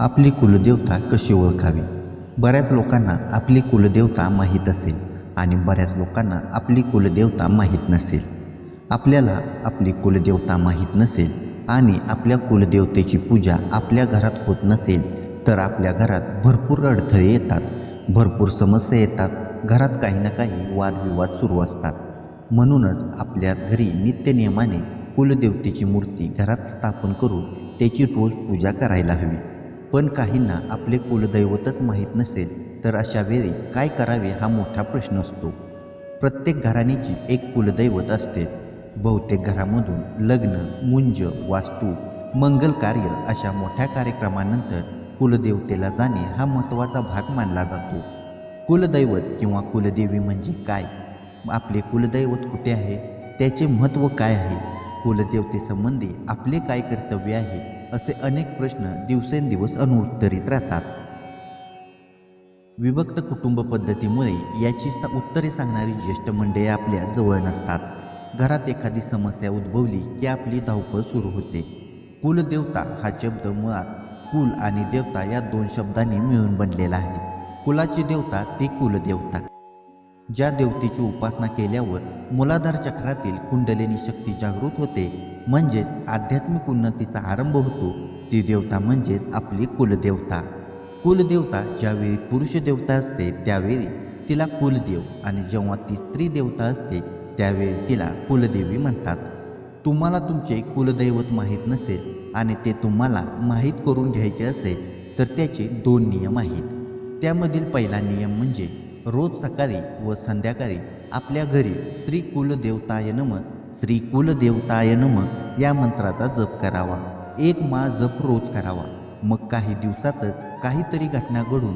आपली कुलदेवता कशी ओळखावी? बऱ्याच लोकांना आपली कुलदेवता माहीत असेल आणि बऱ्याच लोकांना आपली कुलदेवता माहीत नसेल. आपल्याला आपली कुलदेवता माहीत नसेल आणि आपल्या कुलदेवतेची पूजा आपल्या घरात होत नसेल तर आपल्या घरात भरपूर अडथळे येतात भरपूर समस्या येतात घरात काही ना काही वादविवाद सुरू असतात. म्हणूनच आपल्या घरी नित्यनियमाने कुलदेवतेची मूर्ती घरात स्थापन करून त्याची रोज पूजा करायला हवी. पण काहींना आपले कुलदैवतच माहीत नसेल तर अशा वेळी काय करावे हा मोठा प्रश्न असतो. प्रत्येक घराणीची एक कुलदैवत असतेच बहुतेक घरामधून लग्न मुंज वास्तू मंगल कार्य अशा मोठ्या कार्यक्रमानंतर कुलदेवतेला जाणे हा महत्त्वाचा भाग मानला जातो. कुलदैवत किंवा कुलदेवी म्हणजे काय? आपले कुलदैवत कुठे आहे? त्याचे महत्त्व काय आहे? कुलदेवतेसंबंधी आपले काय कर्तव्य आहे? असे अनेक प्रश्न दिवसेंदिवस अनुत्तरित राहतात. विभक्त कुटुंब पद्धतीमुळे याची उत्तरे सांगणारी ज्येष्ठ मंडळी आपल्या जवळ नसतात. घरात एखादी समस्या उद्भवली की आपली धावपळ सुरू होते. कुलदेवता हा शब्द मुळात कुल आणि देवता या दोन शब्दांनी मिळून बनलेला आहे. कुलाची देवता ती कुलदेवता. ज्या देवतेची उपासना केल्यावर मुलाधार चक्रातील कुंडलिनी शक्ती जागृत होते म्हणजेच आध्यात्मिक उन्नतीचा आरंभ होतो ती देवता म्हणजेच आपली कुलदेवता. कुलदेवता ज्यावेळी पुरुष देवता असते त्यावेळी तिला कुलदेव आणि जेव्हा ती स्त्री देवता असते त्यावेळी तिला कुलदेवी म्हणतात. तुम्हाला तुमचे कुलदैवत माहीत नसेल आणि ते तुम्हाला माहीत करून घ्यायचे असेल तर त्याचे दोन नियम आहेत. त्यामधील पहिला नियम म्हणजे रोज सकाळी व संध्याकाळी आपल्या घरी श्री कुलदेवताय नम श्री कुलदेवताय नम या मंत्राचा जप करावा. एक माळ जप रोज करावा. मग काही दिवसातच काहीतरी घटना घडून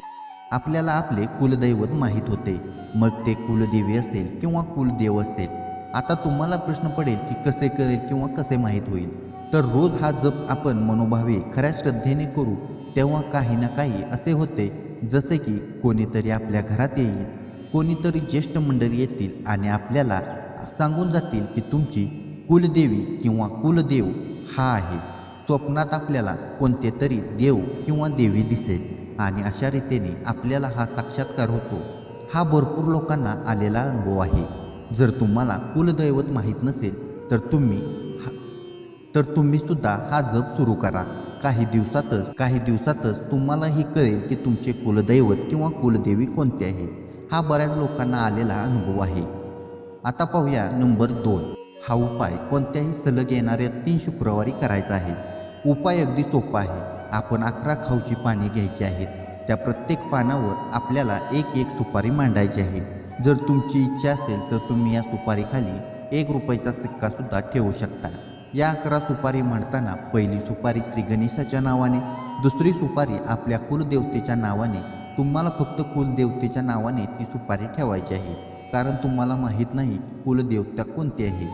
आपल्याला आपले कुलदैवत माहीत होते. मग ते कुलदेवी असेल किंवा कुलदेव असेल. आता तुम्हाला प्रश्न पडेल की कसे कळेल किंवा कसे माहीत होईल. तर रोज हा जप आपण मनोभावे खऱ्या श्रद्धेने करू तेव्हा काही ना काही असे होते जसे की कोणीतरी आपल्या घरात येईल कोणीतरी ज्येष्ठ मंडळी येतील आणि आपल्याला सांगून जातील की तुमची कुलदेवी किंवा कुलदेव हा आहे. स्वप्नात आपल्याला कोणते तरी देव किंवा देवी दिसेल आणि अशा रीतीने आपल्याला हा साक्षात्कार होतो. हा भरपूर लोकांना आलेला अनुभव आहे. जर तुम्हाला कुलदैवत माहीत नसेल तर तुम्ही हा तर तुम्ही सुद्धा हा जप सुरू करा. काही दिवसातच काही दिवसातच तुम्हालाही कळेल की तुमचे कुलदैवत किंवा कुलदेवी कोणते आहे. हा बऱ्याच लोकांना आलेला अनुभव आहे. आता पाहूया नंबर दोन. हा उपाय कोणत्याही सलग येणाऱ्या तीन शुक्रवारी करायचा आहे. उपाय अगदी सोपा आहे. आपण अकरा खाऊची पाने घ्यायची आहेत. त्या प्रत्येक पानावर आपल्याला एक एक सुपारी मांडायची आहे. जर तुमची इच्छा असेल तर तुम्ही या सुपारीखाली एक रुपयाचा सिक्कासुद्धा ठेवू शकता. या अकरा सुपारी म्हणताना पहिली सुपारी श्री गणेशाच्या नावाने दुसरी सुपारी आपल्या कुलदेवतेच्या नावाने तुम्हाला फक्त कुलदेवतेच्या नावाने ती सुपारी ठेवायची आहे. कारण तुम्हाला माहीत नाही कुलदेवता कोणती आहे.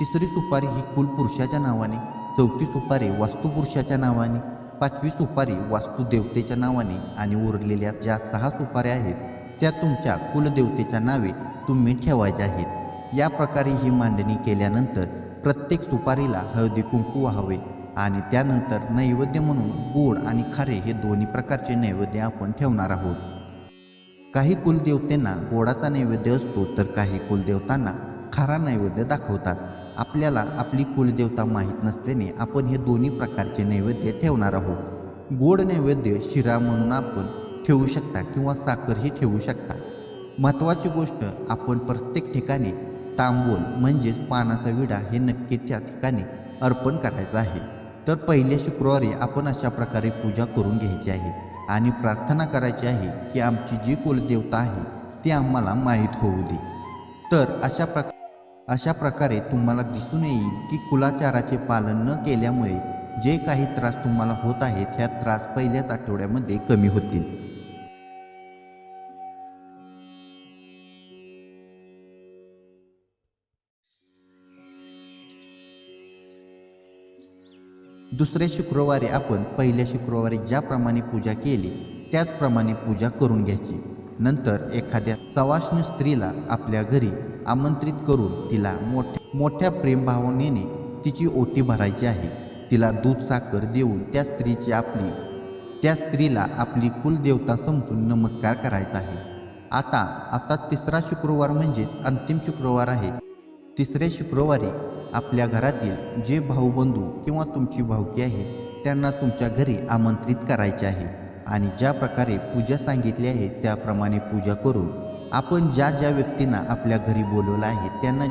तिसरी सुपारी ही कुलपुरुषाच्या नावाने चौथी सुपारी वास्तुपुरुषाच्या नावाने पाचवी सुपारी वास्तुदेवतेच्या नावाने आणि उरलेल्या ज्या सहा सुपाऱ्या आहेत त्या तुमच्या कुलदेवतेच्या नावे तुम्ही ठेवायच्या आहेत. या प्रकारे ही मांडणी केल्यानंतर प्रत्येक सुपारीला हळदी कुंकू व्हावे आणि त्यानंतर नैवेद्य म्हणून गोड आणि खारे हे दोन्ही प्रकारचे नैवेद्य आपण ठेवणार आहोत. काही कुलदेवतेंना गोडाचा नैवेद्य असतो तर काही कुलदेवतांना खारा नैवेद्य दाखवतात. आपल्याला आपली कुलदेवता माहीत नसल्याने आपण हे दोन्ही प्रकारचे नैवेद्य ठेवणार आहोत. गोड नैवेद्य शिरा म्हणून आपण ठेवू शकता किंवा साखरही ठेवू शकता. महत्त्वाची गोष्ट आपण प्रत्येक ठिकाणी तांबूल म्हणजेच पानाचा विडा हे नक्की त्या ठिकाणी अर्पण करायचं आहे. तर पहिल्या शुक्रवारी आपण अशा प्रकारे पूजा करून घ्यायची आहे आणि प्रार्थना करायची आहे की आमची जी कुलदेवता आहे ती आम्हाला माहीत होऊ दे. तर अशा प्रक अशा प्रकारे तुम्हाला दिसून येईल की कुलाचाराचे पालन न केल्यामुळे जे काही त्रास तुम्हाला होत आहेत ह्या त्रास पहिल्याच आठवड्यामध्ये कमी होतील. दुसऱ्या शुक्रवारी आपण पहिल्या शुक्रवारी ज्याप्रमाणे पूजा केली त्याचप्रमाणे पूजा करून घ्यायची. नंतर एखाद्या सवाष्ण स्त्रीला आपल्या घरी आमंत्रित करून तिला मोठ्या मोठ्या प्रेमभावनेने तिची ओटी भरायची आहे. तिला दूध साखर देऊन त्या स्त्रीची आपली त्या स्त्रीला आपली कुलदेवता समजून नमस्कार करायचा आहे. आता आता तिसरा शुक्रवार म्हणजेच अंतिम शुक्रवार आहे. तिसऱ्या शुक्रवारी आपल्या घरातील जे भाऊबंधू किंवा तुमची भावकी आहे त्यांना तुमच्या घरी आमंत्रित करायचे आहे. आणि ज्या प्रकारे पूजा सांगितली आहे त्याप्रमाणे पूजा करून आपण ज्या ज्या व्यक्तींना आपल्या घरी बोलवलं आहे त्यांना